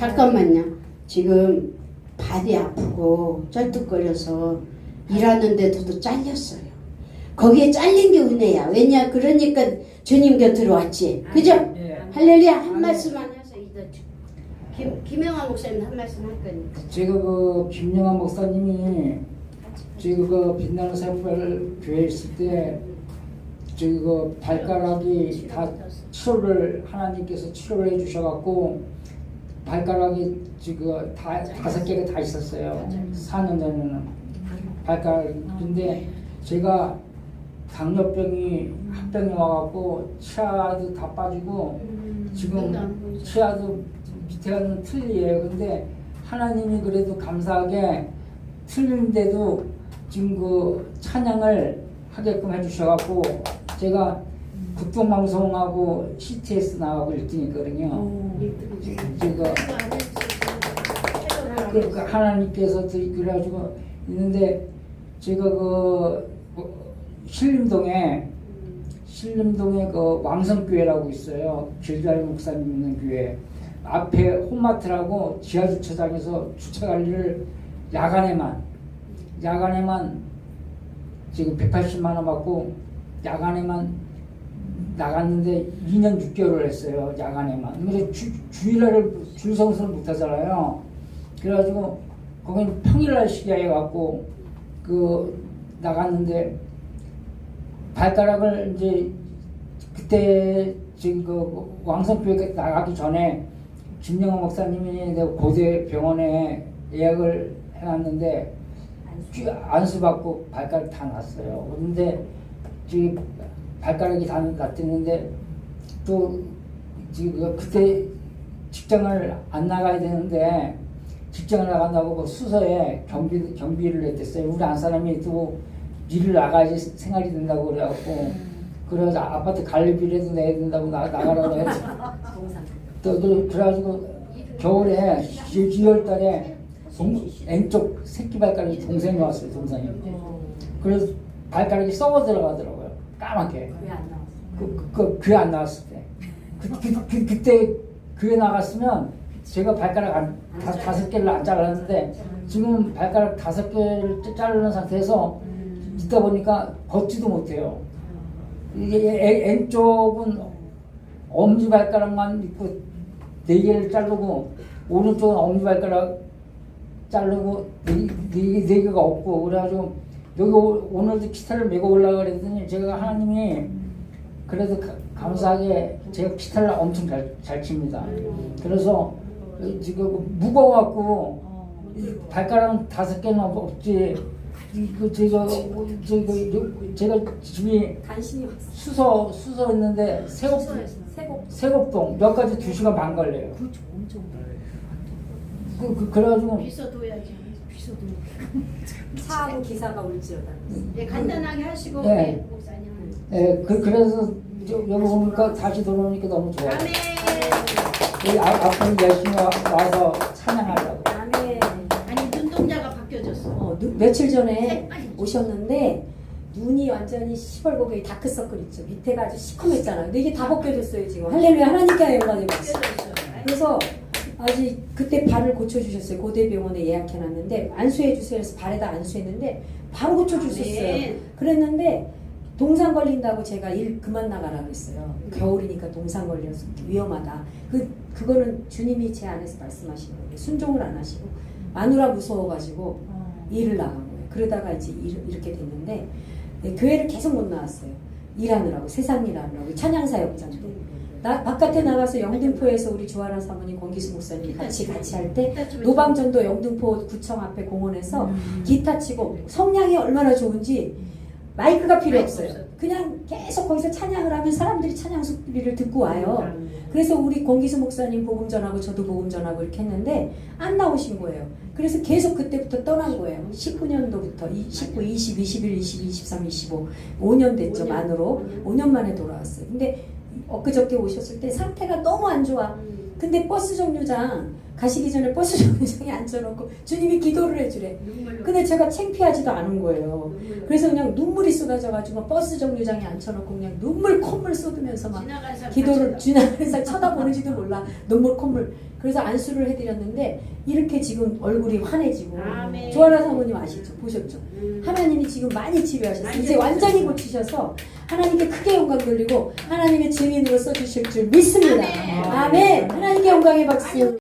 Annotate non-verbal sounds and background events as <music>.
잠깐만요. 지금 발이 아프고 쩔뚝거려서 일하는데도 잘렸어요. 거기에 잘린 게 은혜야. 왜냐? 그러니까 주님 곁으로 왔지. 그죠? 예. 할렐루야 한 말씀만 해서 이제 김 김영환 목사님 한 말씀 할 거니까. 지금 그 김영환 목사님이 지금 그 빛나는 새별 교회 있을 때 지금 그 발가락이 다 치료를 하나님께서 치료를 해주셔갖고 발가락이 지금 다 다섯 개가 다 있었어요. 4년 전에는 발가락 근데 제가 당뇨병이 합병이 와갖고 치아도 다 빠지고 지금 치아도 밑에가는 틀리에요. 근데 하나님이 그래도 감사하게 틀린데도 지금 그 찬양을 하게끔 해주셔갖고 제가 국정방송하고 CTS 나가고 1등 했거든요. 제가 그, 그 하나님께서 드- 그래가지고 있는데 제가 그 뭐, 신림동에 신림동에 그 왕성교회라고 있어요. 길잘 목사님 있는 교회. 앞에 홈마트라고 지하 주차장에서 주차 관리를 야간에만 야간에만 지금 180만 원 받고 야간에만 나갔는데 2년 6개월을 했어요. 야간에만. 근데 주, 주일날을 줄 성수를 못 하잖아요. 그래가지고 거기는 평일날 시기에 갖고 그 나갔는데 발가락을 이제 그때 지금 그 왕성교회 나가기 전에 김영호 목사님이 고대 병원에 예약을 해놨는데 귀- 안수 받고 발가락 다 났어요. 근데 지금 발가락이 다 났댔는데 또 지금 그- 그때 직장을 안 나가야 되는데 직장을 나간다고 그 수서에 경비 경비를 했댔어요. 우리 안 사람이 또 일을 나가야지 생활이 된다고 그래갖고 그래서 아파트 관리비라도 내야 된다고 나, 나가라고 했지. <laughs> 또, 또 그래가지고 겨울에 2월 달에 동, 왼쪽 새끼 발가락이 동생이 왔어요. 동생이. 그래서 발가락이 썩어 들어가더라고요. 까맣게. 그, 그, 그, 교회 안 나왔을 때. 그, 그, 그, 그때 교회 나갔으면 제가 발가락 안, 다, 다섯 개를 안 잘랐는데 지금 발가락 다섯 개를 자르는 상태에서 있다 보니까 걷지도 못해요. 이게 애- 왼쪽은 엄지 발가락만 있고 네 개를 자르고 오른쪽은 엄지 발가락 자르고 네, 네, 네 개가 없고 그래가지고 여기 오- 오늘도 기타를 메고 올라가 그랬더니 제가 하나님이 그래도 가- 감사하게 제가 기타를 엄청 잘, 잘 칩니다. 그래서 지금 무거워갖고 이 발가락 다섯 개는 없- 없지. 그 제가 제가 제가 집이 간신히 수서 수서 있는데 세곡 세곡 세곡동 몇 가지 두 시간 반 걸려요. 그렇죠 엄청 그, 그 그래가지고 비서둬야지. 비서도. 차하고 <laughs> 기사가 올지어다 예, 간단하게 하시고 네. 목사님. 예, 그 그래서 저- 여기 오니까 다시 돌아오니까 너무 좋아요. 아멘. 우리 아, 앞으로 열심히 와, 와서 찬양하려고. 다음에 아니 눈동자가 바뀌어졌어. 어, 누, 며칠 전에 색깔이 오셨는데 눈이 완전히 시뻘겋게 다크서클 있죠 밑에가 아주 시커맸잖아요 근데 이게 다 벗겨졌어요 지금 할렐루야 하나님께 영광이 있어 바뀌어졌어. 그래서 아직 그때 발을 고쳐주셨어요 고대병원에 예약해놨는데 안수해주세요 해서 발에다 안수했는데 바로 고쳐주셨어요 아멘. 그랬는데 동상 걸린다고 제가 일 그만 나가라 그랬어요. 겨울이니까 동상 걸려서 위험하다. 그 그거는 주님이 제 안에서 말씀하신 거예요. 순종을 안 하시고 마누라 무서워가지고 일을 나간 거예요. 그러다가 이제 일- 이렇게 됐는데 네, 교회를 계속 못 나왔어요. 일하느라고 세상 일하느라고 찬양사역자인데 나 바깥에 나가서 영등포에서 우리 주하라 사모님 권기수 목사님 같이 같이 할 때 노방전도 영등포 구청 앞에 공원에서 기타 치고 성량이 얼마나 좋은지 마이크가 필요 없어요. 그냥 계속 거기서 찬양을 하면 사람들이 찬양 소리를 듣고 와요. 그래서 우리 권기수 목사님 복음 전하고 저도 복음 전하고 이렇게 했는데 안 나오신 거예요. 그래서 계속 그때부터 떠난 거예요. 19년도부터 19, 20, 21, 22, 23, 25 5년 됐죠 5년. 만으로 5년 만에 돌아왔어요. 근데 엊그저께 오셨을 때 상태가 너무 안 좋아. 근데 버스 정류장 가시기 전에 버스 <laughs> 정류장에 앉혀놓고 주님이 기도를 해주래. 근데 제가 창피하지도 않은 거예요. 그래서 그냥 눈물이 쏟아져가지고 버스 정류장에 앉혀놓고 그냥 눈물 콧물 쏟으면서 막 기도를 다 지나가면서 쳐다보는지도 몰라 눈물 콧물 그래서 안수를 해드렸는데 이렇게 지금 얼굴이 환해지고. 조아라 사모님 아시죠 보셨죠 음. 하나님이 지금 많이 치료하셨어요 이제 완전히. 고치셔서 하나님께 크게 영광 돌리고 하나님의 증인으로 써주실 줄 믿습니다. 아멘. 아멘. 하나님께 영광의 박수